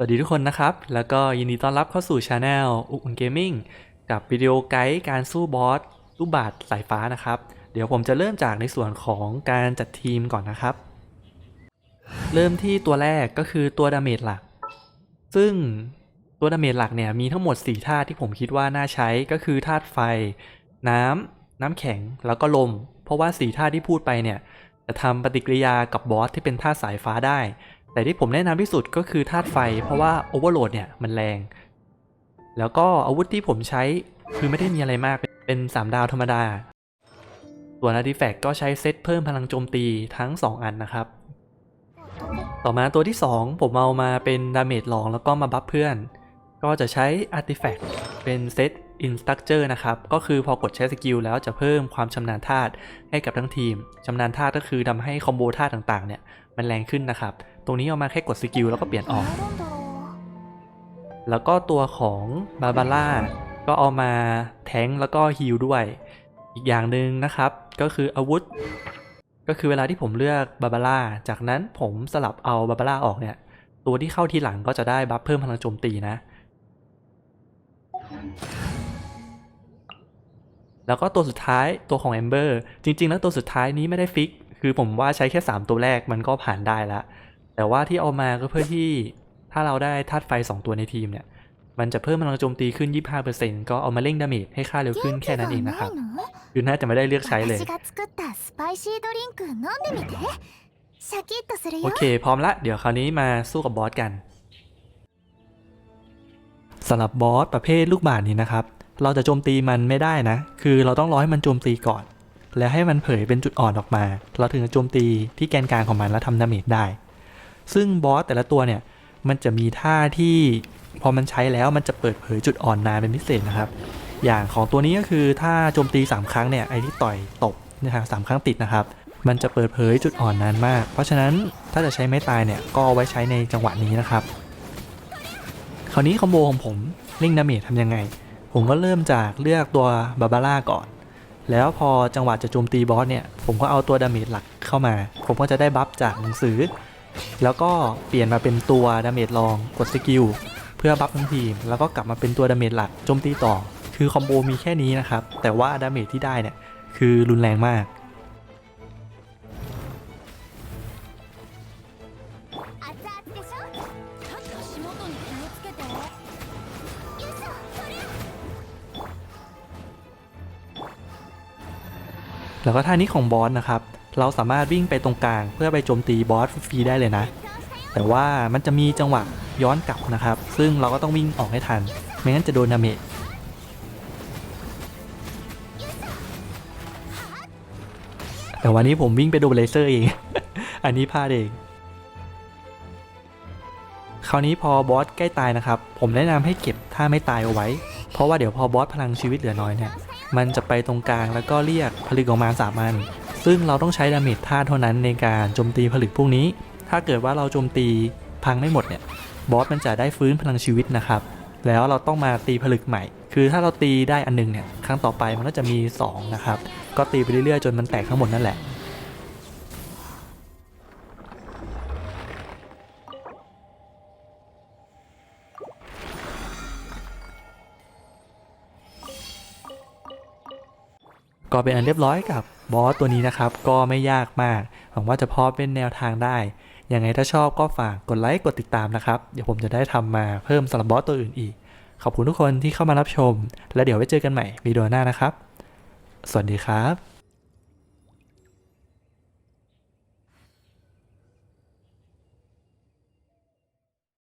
สวัสดีทุกคนนะครับ แล้วก็ยินดีต้อนรับเข้าสู่ช anel อุกอุนเกมมิ่งกับวิดีโอไกด์การสู้บอสรูปบาทสายฟ้านะครับ เดี๋ยวผมจะเริ่มจากในส่วนของการจัดทีมก่อนนะครับ เริ่มที่ตัวแรกก็คือตัวดาเมจหลัก ซึ่งตัวดาเมจหลักเนี่ยมีทั้งหมด 4ธาตุที่ผมคิดว่าน่าใช้ก็คือธาตุไฟ น้ำ น้ำแข็งแล้วก็ลม เพราะว่า4ธาตุที่พูดไปเนี่ยจะทำปฏิกิริยากับบอสที่เป็นธาตุสายฟ้าได้ แต่ที่ผมแนะนำที่สุดก็คือธาตุไฟ เพราะว่าโอเวอร์โหลดเนี่ยมันแรง แล้วก็อาวุธที่ผมใช้คือไม่ได้มีอะไรมากเป็น3ดาวธรรมดา ส่วนอาร์ติแฟกต์ก็ใช้เซตเพิ่มพลังโจมตีทั้ง 2 อันนะครับ ต่อมาตัวที่ 2 ผมเอามาเป็นดาเมจรองแล้วก็มาบัฟเพื่อน ก็จะใช้อาร์ติแฟกต์เป็นเซตอินสตั c เจอร์นะครับ ก็คือพอกดใช้สกิลแล้วจะเพิ่มความชำนาญธาตุให้กับทั้งทีมชำนาญธาตุก็คือทำให้คอมโบธาตุต่างๆเนี่ยมันแรงขึ้นนะครับ ตรงนี้เอามาแค่กดสกิลแล้วก็เปลี่ยนออก แล้วก็ตัวของบาบาร่าก็เอามาแทงค์แล้วก็ฮีลด้วย อีกอย่างหนึ่งนะครับก็คืออาวุธ ก็คือเวลาที่ผมเลือกบาบาร่าจากนั้นผมสลับเอาบาบาร่าออกเนี่ย ตัวที่เข้าทีหลังก็จะได้บัฟเพิ่มพลังโจมตีนะ แล้วก็ตัวสุดท้ายตัวของ Amber จริง ๆ แล้วตัวสุดท้ายนี้ไม่ได้ฟิก คือผมว่าใช้แค่ 3 ตัวแรกมันก็ผ่านได้แล้ว แต่ว่าที่เอามาก็เพื่อที่ถ้าเราได้ธาตุไฟ 2 ตัวในทีมเนี่ย มันจะเพิ่มพลังโจมตีขึ้น 25%ก็เอามาเล่งดาเมจให้ค่าเร็วขึ้นแค่นั้นเองนะครับยูน่าจะไม่ได้เลือกใช้เลย โอเค พร้อมละ เดี๋ยวคราวนี้มาสู้กับบอสกันสำหรับบอสประเภทลูกบาศนี้นะครับ เราจะโจมตีมันไม่ได้นะ คือเราต้องรอให้มันโจมตีก่อน แล้วให้มันเผยเป็นจุดอ่อนออกมา เราถึงจะโจมตีที่แกนกลางของมันแล้วทำดาเมจได้ ซึ่งบอสแต่ละตัวเนี่ยมันจะมีท่าที่พอมันใช้แล้วมันจะเปิดเผยจุดอ่อนนานเป็นพิเศษนะครับ อย่างของตัวนี้ก็คือถ้าโจมตี 3 ครั้งเนี่ยไอ้ที่ต่อยตบนะครับสามครั้งติดนะครับ มันจะเปิดเผยจุดอ่อนนานมาก เพราะฉะนั้นถ้าจะใช้ไม้ตายเนี่ยก็เอาไว้ใช้ในจังหวะนี้นะครับ คราวนี้คอมโบของผมเร่งดาเมจทำยังไง ผมก็เริ่มจากเลือกตัวบาบาร่าก่อน แล้วพอจังหวะจะโจมตีบอสเนี่ยผมก็เอาตัวดาเมจหลักเข้ามา ผมก็จะได้บัฟจากหนังสือ แล้วก็เปลี่ยนมาเป็นตัวดาเมจรองกดสกิลเพื่อบัฟทั้งทีม แล้วก็กลับมาเป็นตัวดาเมจหลักโจมตีต่อ คือคอมโบมีแค่นี้นะครับ แต่ว่าดาเมจที่ได้เนี่ยคือรุนแรงมากแล้วก็ท่านี้ของบอสนะครับ เราสามารถวิ่งไปตรงกลาง เพื่อไปโจมตีบอสฟรีได้เลยนะ แต่ว่ามันจะมีจังหวะย้อนกลับนะครับ ซึ่งเราก็ต้องวิ่งออกให้ทัน ไม่งั้นจะโดนดาเมจแต่วันนี้ผมวิ่งไปโดนเลเซอร์เอง อันนี้พลาดเอง คราวนี้พอบอสใกล้ตายนะครับ ผมแนะนำให้เก็บท่าไม่ตายเอาไว้ เพราะว่าเดี๋ยวพอบอสพลังชีวิตเหลือน้อยเนี่ย มันจะไปตรงกลางแล้วก็เรียกผลึกออกมาสามอัน ซึ่งเราต้องใช้ดาเมจท่าเท่านั้นในการโจมตีผลึกพวกนี้ ถ้าเกิดว่าเราโจมตีพังไม่หมดเนี่ยบอสมันจะได้ฟื้นพลังชีวิตนะครับ แล้วเราต้องมาตีผลึกใหม่ คือถ้าเราตีได้อันหนึงเนี่ยครั้งต่อไปมันก็จะมี2นะครับก็ตีไปเรื่อยๆจนมันแตกทั้งหมดนั่นแหละ ก็เป็นอันเรียบร้อยกับบอสตัวนี้นะครับ ก็ไม่ยากมาก หวังว่าจะพอเป็นแนวทางได้ ยังไงถ้าชอบก็ฝากกดไลค์กดติดตามนะครับ เดี๋ยวผมจะได้ทำมาเพิ่มสำหรับบอสตัวอื่นอีก ขอบคุณทุกคนที่เข้ามารับชม และเดี๋ยวไว้เจอกันใหม่วิดีโอหน้านะครับ สวัสดีครับ